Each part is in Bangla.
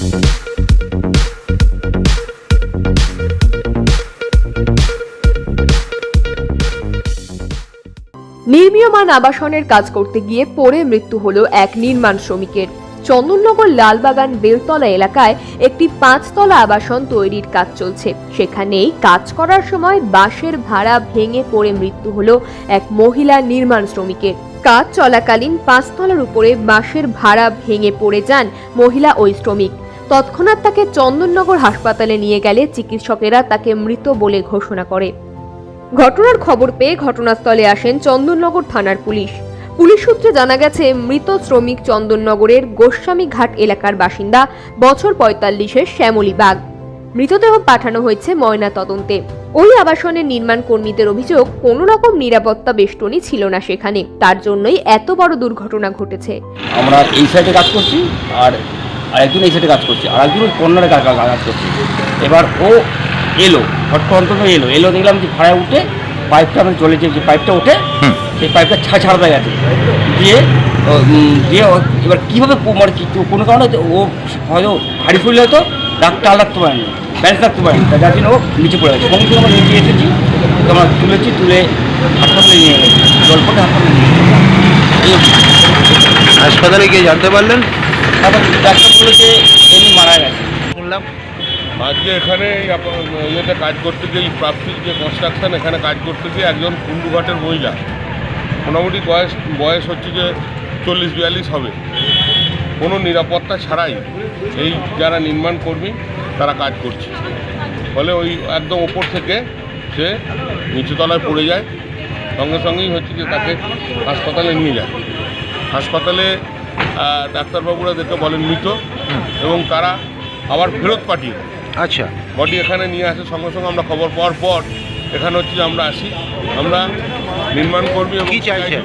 নির্মীয়মান আবাসনের কাজ করতে গিয়ে পড়ে মৃত্যু হল এক নির্মাণ শ্রমিকের। চন্দননগর লালবাগান বেলতলা এলাকায় একটি পাঁচতলা আবাসন তৈরির কাজ চলছে। সেখানেই কাজ করার সময় বাঁশের ভাড়া ভেঙে পড়ে মৃত্যু হল এক মহিলা নির্মাণ শ্রমিকের। কাজ চলাকালীন পাঁচতলার উপরে বাঁশের ভাড়া ভেঙে পড়ে যান মহিলা ওই শ্রমিক। তৎক্ষণাৎ তাকে চন্দননগর হাসপাতালে নিয়ে গেলে চিকিৎসকেরা তাকে মৃত বলে ঘোষণা করে। ঘটনার খবর পেয়ে ঘটনাস্থলে আসেন চন্দননগর থানার পুলিশ। পুলিশ সূত্রে জানা গেছে, মৃত শ্রমিক চন্দননগরের গোস্বামী ঘাট এলাকার বাসিন্দা বছর পঁয়তাল্লিশের শ্যামলী বাগ। মৃতদেহ পাঠানো হয়েছে ময়না তদন্তে। ওই আবাসনের নির্মাণ কর্মীদের অভিযোগ, কোনো রকম নিরাপত্তা বেষ্টনী ছিল না সেখানে। তার জন্যই এত বড় দুর্ঘটনা ঘটেছে। আমরা এই সাইডে কাজ করছি, আর আরেকজন এই সাইডে কাজ করছে আর একজন ওই কর্নারে কাজ করছি। এবার ও এলো হট অন্তত এলো। এলো দেখলাম যে ভাড়ায় উঠে পাইপটা আমি চলেছে যে পাইপটা উঠে সেই পাইপটা ছা ছাড়তে গেছে। দিয়ে দিয়ে এবার কীভাবে মানে কোনো কারণে ও হয়তো ভারী ফুললে হয়তো ডাক্তার টাল রাখতে পারেনি ব্যালেন্স রাখতে পারেনি তার যার জন্য ও নিচে পড়ে গেছে। সঙ্গে সঙ্গে আমরা নিচে এসেছি আমরা তুলেছি তুলে হাসপাতালে নিয়ে গেছি। জলপটে হাসপাতালে নিয়ে গেছি। হাসপাতালে গিয়ে জানতে পারলেন? তারপর ডাক্তার বলল যে এমনি মারা গেছে। শুনলাম আজকে এখানে ইয়েতে কাজ করতে গিয়ে প্রাপ্তির যে কনস্ট্রাকশন, এখানে কাজ করতে গিয়ে একজন কুন্ডুঘাটের মহিলা, মোটামুটি বয়স বয়স হচ্ছে যে চল্লিশ বিয়াল্লিশ হবে। কোনো নিরাপত্তা ছাড়াই এই যারা নির্মাণ কর্মী, তারা কাজ করছে। ফলে ওই একদম ওপর থেকে সে নিচুতলায় পড়ে যায়। সঙ্গে সঙ্গেই হচ্ছে যে তাকে হাসপাতালে নিয়ে যায়। হাসপাতালে ডাক্তারবাবুরা দেখে বলেন মৃত এবং তারা আবার ফেরত পাঠিয়ে আচ্ছা। বডি এখানে নিয়ে আসে সঙ্গে সঙ্গে আমরা খবর পাওয়ার পর এখানে হচ্ছে যে আমরা আসি আমরা নির্মাণ কর্মী এবং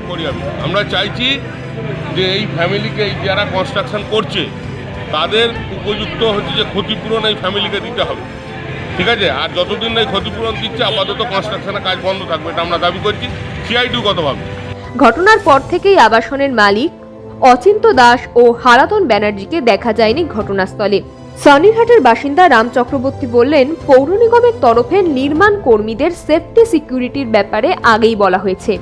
করি আমি। আমরা চাইছি যে এই ফ্যামিলিকে এই যারা কনস্ট্রাকশন করছে তাদের উপযুক্ত হচ্ছে যে ক্ষতিপূরণ এই ফ্যামিলিকে দিতে হবে। ঠিক আছে? আর যতদিন না এই ক্ষতিপূরণ দিচ্ছে আপাতত কনস্ট্রাকশনের কাজ বন্ধ থাকবে এটা আমরা দাবি করছি। সিআইডিও কতভাবে ঘটনার পর থেকেই আবাসনের মালিক অচিন্ত দাস ও হারাতন ব্যানার্জিকে দেখা যায়নি ঘটনাস্থলে। সানিরহাটের বাসিন্দা রাম চক্রবর্তী বললেন, পৌর নিগমের তরফে নির্মাণ কর্মীদের সেফটি সিকিউরিটির ব্যাপারে আগেই বলা হয়েছে।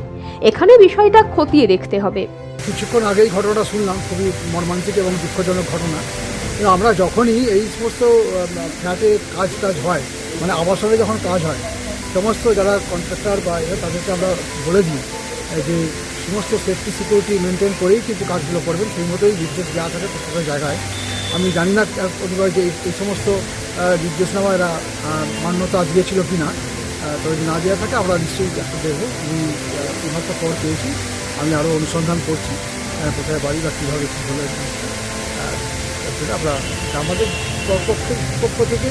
এখানে বিষয়টা খতিয়ে দেখতে হবে। কিছুক্ষণ আগেই ঘটনাটা শুনলাম, খুবই মর্মান্তিক এবং দুঃখজনক ঘটনা। আমরা যখনই এই সমস্ত ফ্ল্যাটে কাজ টাজ হয় মানে আবাসনে যখন কাজ হয়, সমস্ত যারা কন্ট্রাক্টর বা তাদেরকে আমরা বলে দিই যে সমস্ত সেফটি সিকিউরিটি মেনটেন করেই কিন্তু কাজগুলো করবেন সেই মতোই নির্দেশ দেওয়া থাকে প্রত্যেকটা জায়গায়। আমি জানি না প্রতিবার যে এই- এই সমস্ত নির্দেশনামা এরা মান্যতা দিয়েছিল কি না তো যদি না দেওয়া থাকে আমরা নিশ্চয়ই একটা দেখব আমি আহ, খবর পেয়েছি। আমি আরও অনুসন্ধান করছি কোথায় বাড়ি বা কীভাবে কী হলো। সেটা আমরা আমাদের পক্ষ থেকে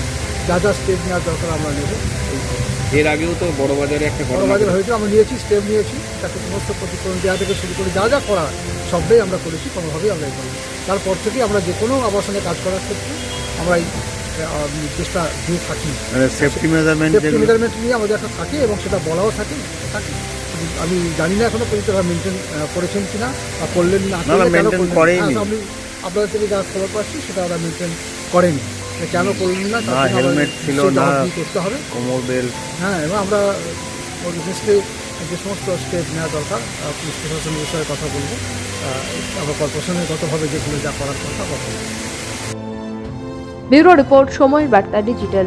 যা যা স্টেপ নেওয়ার দরকার আমরা নেব এর আগেও তো বড় বাজারে একটা বড় বাজার হয়েছে আমরা নিয়েছি স্টেপ নিয়েছি তাকে সমস্ত ক্ষতিপূরণ দেওয়া থেকে শুরু করে যা যা করা সবটাই আমরা করেছি কোনোভাবেই আমরা এই করি তারপর থেকে আমরা যে কোনো আবাসনে কাজ করার ক্ষেত্রে আমরা এই নির্দেশটা দিয়ে থাকি। সেফটি মেজারমেন্ট সেফটি মেজারমেন্ট নিয়ে আমাদের একটা থাকে এবং সেটা বলাও থাকে থাকে। আমি জানি না এখনও পর্যন্ত তারা মেনটেন করেছেন কিনা না maintain করলেন না? আমি আপনাদের থেকে যা খবর পাচ্ছি সেটা ওরা মেনটেন করেনি। কেন করলেন না? না, হেলমেট ছিল না। করতে হবে। কোমর বেল্ট হ্যাঁ এবং আমরা নিশ্চয়ই যে সমস্ত স্টেপ নেওয়া দরকার পুলিশ প্রশাসনের বিষয়ে কথা বলব। আহ, আমরা কর্পোরেশনের কতভাবে যেগুলো যা করার কথা কথা বলব। ব্যুরো রিপোর্ট সময় বার্তা ডিজিটাল।